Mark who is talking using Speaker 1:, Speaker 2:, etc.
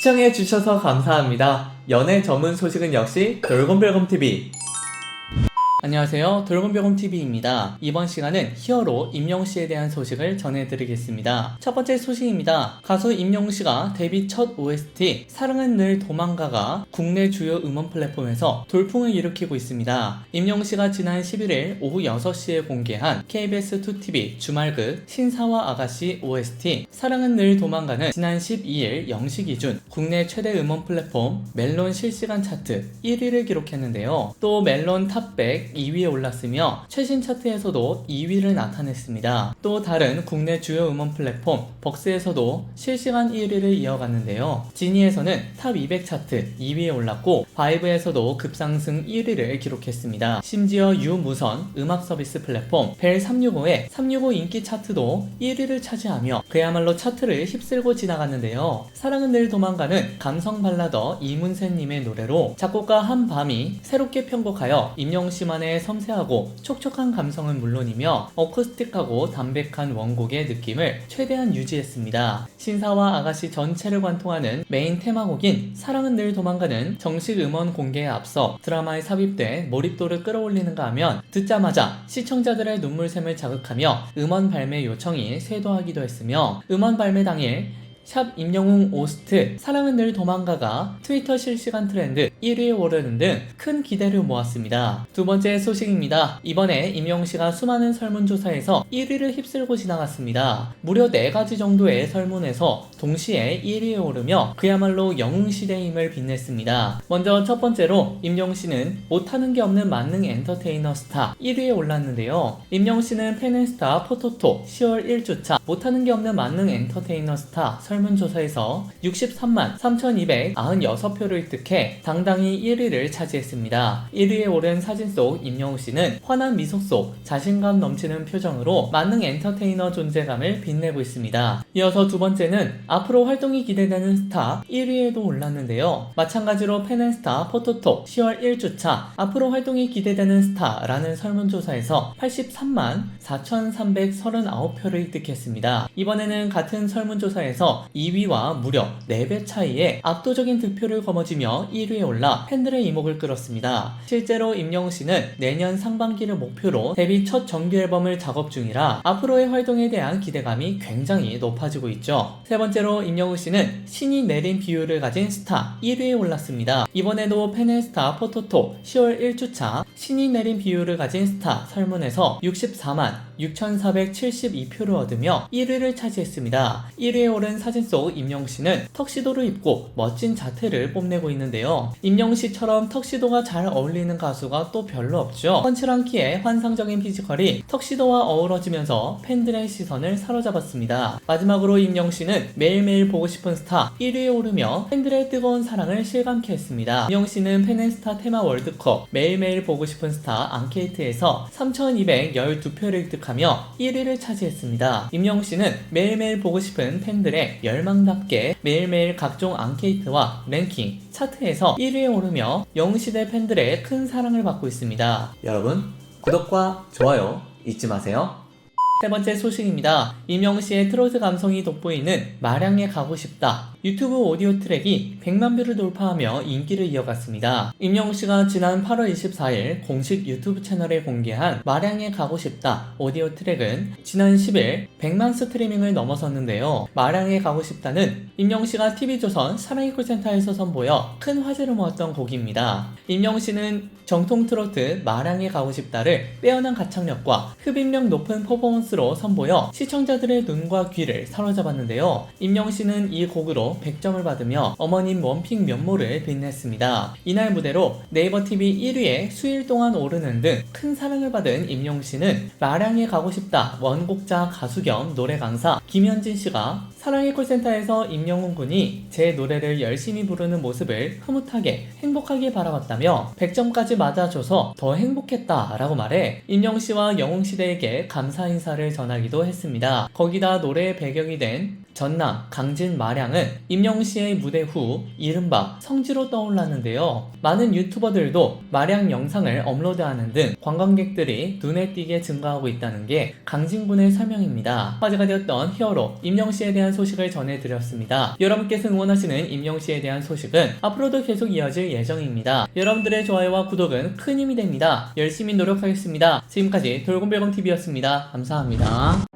Speaker 1: 시청해 주셔서 감사합니다. 연애 전문 소식은 역시 돌곰별곰TV. 안녕하세요. 돌곰별곰TV입니다. 이번 시간은 히어로 임영씨에 대한 소식을 전해드리겠습니다. 첫 번째 소식입니다. 가수 임영씨가 데뷔 첫 OST 사랑은 늘 도망가가 국내 주요 음원 플랫폼에서 돌풍을 일으키고 있습니다. 임영씨가 지난 11일 오후 6시에 공개한 KBS2TV 주말극 신사와 아가씨 OST 사랑은 늘 도망가는 지난 12일 0시 기준 국내 최대 음원 플랫폼 멜론 실시간 차트 1위를 기록했는데요. 또 멜론 탑백 2위에 올랐으며 최신 차트에서도 2위를 나타냈습니다. 또 다른 국내 주요 음원 플랫폼 벅스에서도 실시간 1위를 이어갔는데요. 지니에서는 탑 200 차트 2위에 올랐고 바이브에서도 급상승 1위를 기록했습니다. 심지어 유무선 음악 서비스 플랫폼 벨 365의 365 인기 차트도 1위를 차지하며 그야말로 차트를 휩쓸고 지나갔는데요. 사랑은 늘 도망가는 감성 발라더 이문세님의 노래로 작곡가 한밤이 새롭게 편곡하여 임영씨만 의 섬세하고 촉촉한 감성은 물론이며 어쿠스틱하고 담백한 원곡의 느낌을 최대한 유지했습니다. 신사와 아가씨 전체를 관통하는 메인 테마곡인 사랑은 늘 도망가는 정식 음원 공개에 앞서 드라마에 삽입돼 몰입도를 끌어올리는가 하면 듣자마자 시청자들의 눈물샘을 자극하며 음원 발매 요청이 쇄도하기도 했으며 음원 발매 당일 샵 임영웅 오스트 사랑은 늘 도망가가 트위터 실시간 트렌드 1위에 오르는 등 큰 기대를 모았습니다. 두 번째 소식입니다. 이번에 임영웅 씨가 수많은 설문조사에서 1위를 휩쓸고 지나갔습니다. 무려 4가지 정도의 설문에서 동시에 1위에 오르며 그야말로 영웅 시대의 힘을 빛냈습니다. 먼저 첫 번째로 임영웅 씨는 못하는 게 없는 만능 엔터테이너 스타 1위에 올랐는데요. 임영웅 씨는 팬앤스타 포토톡 10월 1주차 못하는 게 없는 만능 엔터테이너 스타 설문 조사에서 63만 3,296표를 획득해 당당히 1위를 차지했습니다. 1위에 오른 사진 속 임영웅 씨는 환한 미소 속 자신감 넘치는 표정으로 만능 엔터테이너 존재감을 빛내고 있습니다. 이어서 두 번째는 앞으로 활동이 기대되는 스타 1위에도 올랐는데요. 마찬가지로 팬앤스타 포토톡 10월 1주차 앞으로 활동이 기대되는 스타라는 설문조사에서 83만 4,339표를 획득했습니다. 이번에는 같은 설문조사에서 2위와 무려 4배 차이에 압도적인 득표를 거머쥐며 1위에 올라 팬들의 이목을 끌었습니다. 실제로 임영웅 씨는 내년 상반기를 목표로 데뷔 첫 정규 앨범을 작업 중이라 앞으로의 활동에 대한 기대감이 굉장히 높아지고 있죠. 세 번째로 임영웅 씨는 신이 내린 비율을 가진 스타 1위에 올랐습니다. 이번에도 팬앤스타 포토톡 10월 1주차 신이 내린 비율을 가진 스타 설문에서 64만 6,472표를 얻으며 1위를 차지했습니다. 1위에 오른 사진 속 임영웅 씨는 턱시도를 입고 멋진 자태를 뽐내고 있는데요. 임영웅 씨처럼 턱시도가 잘 어울리는 가수가 또 별로 없죠. 펀치랑 키에 환상적인 피지컬이 턱시도와 어우러지면서 팬들의 시선을 사로잡았습니다. 마지막으로 임영웅 씨는 매일매일 보고 싶은 스타 1위에 오르며 팬들의 뜨거운 사랑을 실감케 했습니다. 임영웅 씨는 팬앤스타 테마 월드컵 매일매일 보고 싶은 스타 앙케이트에서 3,212표를 획득 하며 1위를 차지했습니다. 임영웅 씨는 매일매일 보고 싶은 팬들의 열망답게 매일매일 각종 앙케이트와 랭킹, 차트에서 1위에 오르며 영웅시대 팬들의 큰 사랑을 받고 있습니다. 여러분, 구독과 좋아요 잊지 마세요. 세 번째 소식입니다. 임영웅 씨의 트로트 감성이 돋보이는 마량에 가고 싶다. 유튜브 오디오 트랙이 100만 뷰를 돌파하며 인기를 이어갔습니다. 임영웅 씨가 지난 8월 24일 공식 유튜브 채널에 공개한 마량에 가고 싶다 오디오 트랙은 지난 10일 100만 스트리밍을 넘어섰는데요. 마량에 가고 싶다는 임영웅 씨가 TV조선 사랑의 콜센터에서 선보여 큰 화제를 모았던 곡입니다. 임영웅 씨는 정통 트로트 마량에 가고 싶다를 빼어난 가창력과 흡입력 높은 퍼포먼스로 선보여 시청자들의 눈과 귀를 사로잡았는데요. 임영웅 씨는 이 곡으로 100점을 받으며 어머님 원픽 면모를 빛냈습니다. 이날 무대로 네이버 TV 1위에 수일 동안 오르는 등 큰 사랑을 받은 임영웅 씨는 마량에 가고 싶다 원곡자 가수 겸 노래 강사 김현진 씨가 사랑의 콜센터에서 임영웅 군이 제 노래를 열심히 부르는 모습을 흐뭇하게 행복하게 바라봤다며 100점까지 맞아줘서 더 행복했다 라고 말해 임영웅 씨와 영웅 시대에게 감사 인사를 전하기도 했습니다. 거기다 노래의 배경이 된 전남 강진 마량은 임영웅 씨의 무대 후 이른바 성지로 떠올랐는데요. 많은 유튜버들도 마량 영상을 업로드하는 등 관광객들이 눈에 띄게 증가하고 있다는 게 강진 군의 설명입니다. 화제가 되었던 히어로 임영웅 씨에 대한 대한 소식을 전해드렸습니다. 여러분께서 응원하시는 임영 씨에 대한 소식은 앞으로도 계속 이어질 예정입니다. 여러분들의 좋아요와 구독은 큰 힘이 됩니다. 열심히 노력하겠습니다. 지금까지 돌곰별곰TV였습니다. 감사합니다.